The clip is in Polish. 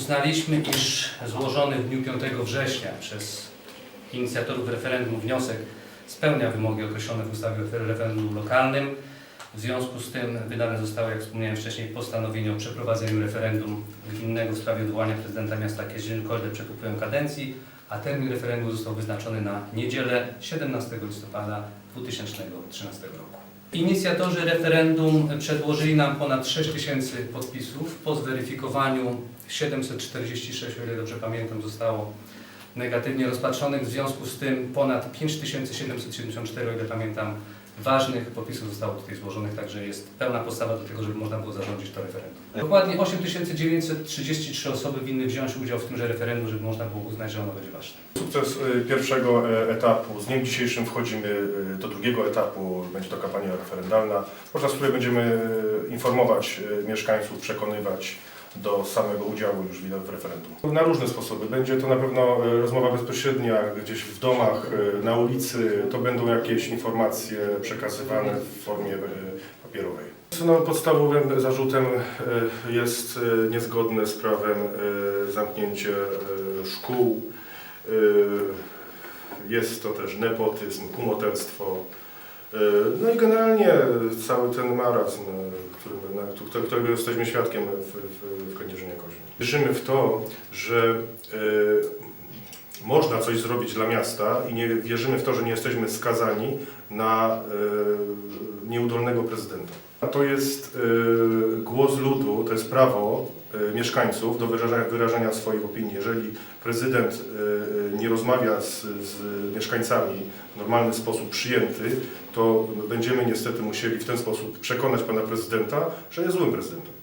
uznaliśmy, iż złożony w dniu 5 września przez inicjatorów referendum wniosek spełnia wymogi określone w ustawie o referendum lokalnym. W związku z tym wydane zostało, jak wspomniałem wcześniej, postanowienie o przeprowadzeniu referendum gminnego w sprawie odwołania prezydenta miasta Kierzyn-Kolde przed upływem kadencji, a termin referendum został wyznaczony na niedzielę 17 listopada 2013 roku. Inicjatorzy referendum przedłożyli nam ponad 6 tysięcy podpisów. Po zweryfikowaniu 746, o ile dobrze pamiętam, zostało negatywnie rozpatrzonych. W związku z tym ponad 5774, o ile pamiętam, ważnych podpisów zostało tutaj złożonych, także jest pełna podstawa do tego, żeby można było zarządzić to referendum. Dokładnie 8933 osoby winny wziąć udział w tymże referendum, żeby można było uznać, że ono będzie ważne. Sukces y, pierwszego e, etapu. Z dniem dzisiejszym wchodzimy y, do drugiego etapu. Będzie to kampania referendalna, podczas której będziemy y, informować mieszkańców, przekonywać do samego udziału już w referendum. Na różne sposoby. Będzie to na pewno y, rozmowa bezpośrednia gdzieś w domach, y, na ulicy. To będą jakieś informacje przekazywane w formie y, papierowej. No, podstawowym zarzutem jest niezgodne z prawem zamknięcie szkół. Jest to też nepotyzm, kumoterstwo. No i generalnie cały ten marazm, y, który, na, któ- którego jesteśmy świadkiem w, w, w Kędzierzynie Koźmi. Wierzymy w to, że y, można coś zrobić dla miasta i nie wierzymy w to, że nie jesteśmy skazani na y, nieudolnego prezydenta. To jest y, głos ludu, to jest prawo y, mieszkańców do wyrażania, wyrażania swoich opinii. Jeżeli prezydent nie rozmawia z, z mieszkańcami w normalny sposób przyjęty, to będziemy niestety musieli w ten sposób przekonać pana prezydenta, że jest złym prezydentem.